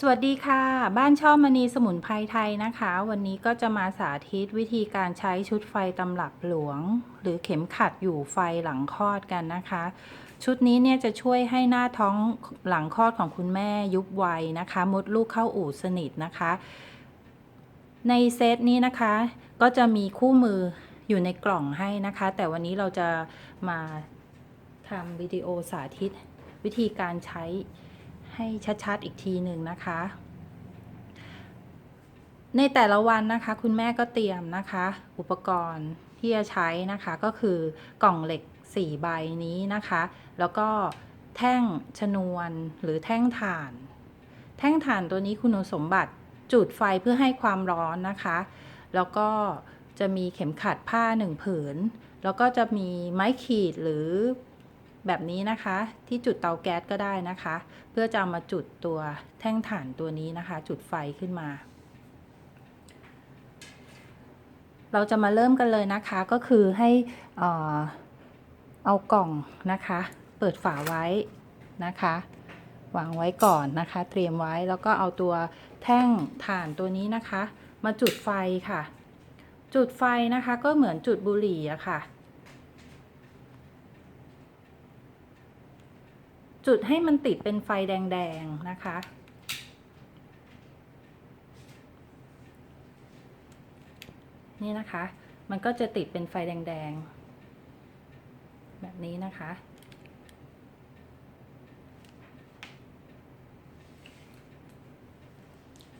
สวัสดีค่ะ บ้านช่อมณีสมุนไพรไทยนะคะ วันนี้ก็จะมาสาธิตวิธีการใช้ชุดไฟตำรับหลวง หรือเข็มขัดอยู่ไฟหลังคลอดกันนะคะ ชุดนี้เนี่ยจะช่วยให้หน้าท้องหลังคลอดของคุณแม่ยุบไวนะคะ มดลูกเข้าอู่สนิทนะคะ ในเซตนี้นะคะ ก็จะมีคู่มืออยู่ในกล่องให้นะคะ แต่วันนี้เราจะมาทำวิดีโอสาธิตวิธีการใช้ ให้ชัดๆอีกทีหนึ่งนะคะ ในแต่ละวันนะคะคุณแม่ก็เตรียมนะคะ อุปกรณ์ที่จะใช้นะคะก็คือกล่องเหล็ก 4 ใบนี้นะคะ แล้วก็แท่งชนวนหรือแท่งถ่าน แท่งถ่านตัวนี้คุณสมบัติจุดไฟเพื่อให้ความร้อนนะคะ แล้วก็จะมีเข็มขัดผ้าหนึ่งผืน แล้วก็จะมีไม้ขีดหรือ แบบนี้นะคะ ที่จุดเตาแก๊สก็ได้นะคะ เพื่อจะามาจุดตัวแท่งถ่านตัวนี้นะคะ จุดไฟขึ้นมา เราจะมาเริ่มกันเลยนะคะก็คือให้เอ่อเอากล่องนะคะ เปิดฝาไว้นะคะวางไว้ก่อนนะคะ เตรียมไว้แล้วก็เอาตัวแท่งถ่านตัวนี้นะคะ มาจุดไฟค่ะ จุดไฟนะคะก็เหมือนจุดบุหรี่อะค่ะ จุดให้มันติดเป็นไฟแดง ๆ นะคะ นี่นะคะ มันก็จะติดเป็นไฟแดง ๆ แบบนี้นะคะ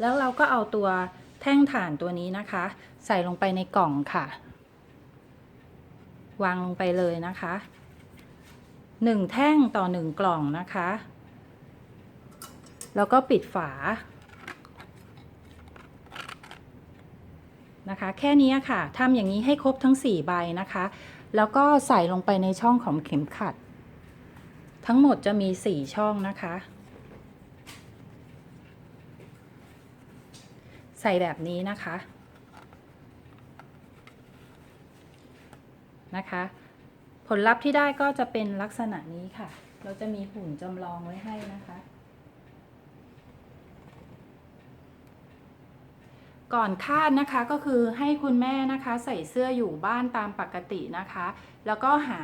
แล้วเราก็เอาตัวแท่งถ่านตัวนี้นะคะ ใส่ลงไปในกล่องค่ะ วางลงไปเลยนะคะ หนึ่งแท่งต่อหนึ่งกล่องนะคะ แล้วก็ปิดฝา นะคะ แค่นี้ค่ะทำอย่างนี้ให้ครบทั้ง 4 ใบนะคะ แล้วก็ใส่ลงไปในช่องของเข็มขัด ทั้งหมดจะมี 4 ช่องนะคะ ใส่แบบนี้นะคะนะคะ ผลลัพธ์ที่ได้ก็จะเป็นลักษณะนี้ค่ะ เราจะมีหุ่นจำลองไว้ให้นะคะ ก่อนคาดนะคะก็คือให้คุณแม่นะคะใส่เสื้ออยู่บ้านตามปกตินะคะ แล้วก็หา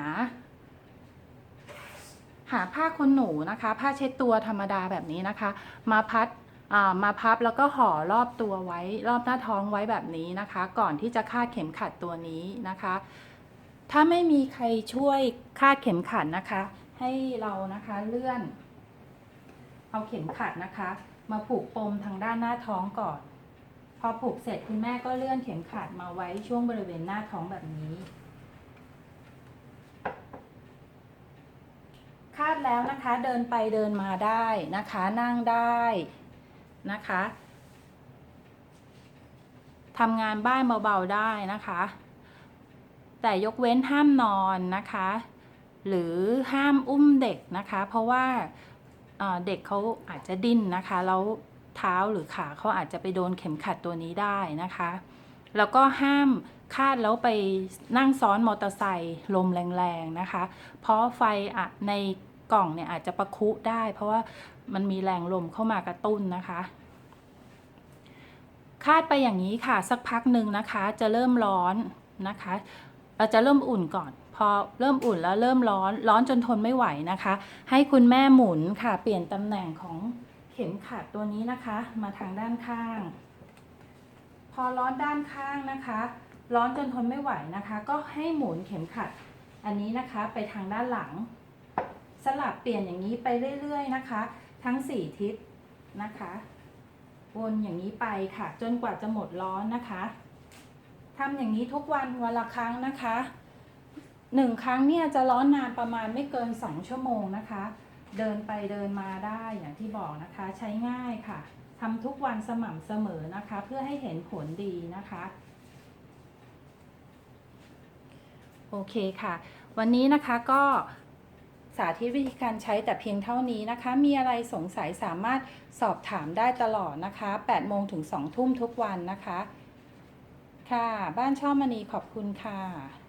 หาผ้าขนหนูนะคะ ผ้าเช็ดตัวธรรมดาแบบนี้นะคะ มาพัดมาพับแล้วก็ห่อรอบตัวไว้ รอบหน้าท้องไว้แบบนี้นะคะ ก่อนที่จะคาดเข็มขัดตัวนี้นะคะ ถ้าไม่มีใครช่วยคาดเข็มขัดนะคะ ให้เรานะคะเลื่อน เอาเข็มขัดนะคะ มาผูกปมทางด้านหน้าท้องก่อน พอผูกเสร็จคุณแม่ก็เลื่อนเข็มขัดมาไว้ช่วงบริเวณหน้าท้องแบบนี้ คาดแล้วนะคะเดินไปเดินมาได้นะคะ นั่งได้นะคะทำงานบ้านเบาๆได้นะคะ แต่ยกเว้นห้ามนอนนะคะ หรือห้ามอุ้มเด็กนะคะ เพราะว่าเด็กเขาอาจจะดิ้นนะคะแล้วเท้าหรือขาเขาอาจจะไปโดนเข็มขัดตัวนี้ได้นะคะ แล้วก็ห้ามคาดแล้วไปนั่งซ้อนมอเตอร์ไซค์ลมแรงๆนะคะ เพราะไฟอะในกล่องเนี่ยอาจจะประคุได้ เพราะว่ามันมีแรงลมเข้ามากระตุ้นนะคะ คาดไปอย่างนี้ค่ะสักพักหนึ่งนะคะ จะเริ่มร้อนนะคะ เราจะเริ่มอุ่นก่อน พอเริ่มอุ่นแล้วเริ่มร้อนร้อนจนทนไม่ไหวนะคะ ให้คุณแม่หมุนค่ะ เปลี่ยนตำแหน่งของเข็มขัดตัวนี้นะคะ มาทางด้านข้าง พอร้อนด้านข้างนะคะ ร้อนจนทนไม่ไหวนะคะ ก็ให้หมุนเข็มขัด อันนี้นะคะไปทางด้านหลัง สลับเปลี่ยนอย่างนี้ไปเรื่อยๆนะคะ ทั้ง 4 ทิศนะคะ วนอย่างนี้ไปค่ะ จนกว่าจะหมดร้อนนะคะ ทำอย่างนี้ทุกวันวันละครั้งนะคะหนึ่งครั้งเนี่ยจะร้อนนานประมาณไม่เกิน 2 ชั่วโมงนะคะ เดินไปเดินมาได้อย่างที่บอกนะคะ ใช้ง่ายค่ะทำทุกวันสม่ำเสมอนะคะ เพื่อให้เห็นผลดีนะคะโอเคค่ะ วันนี้นะคะก็สาธิตวิธีการใช้แต่เพียงเท่านี้นะคะ มีอะไรสงสัยสามารถสอบถามได้ตลอดนะคะ8โมงถึง2ทุ่มทุกวันนะคะ ค่ะ บ้านช่อมณีขอบคุณค่ะ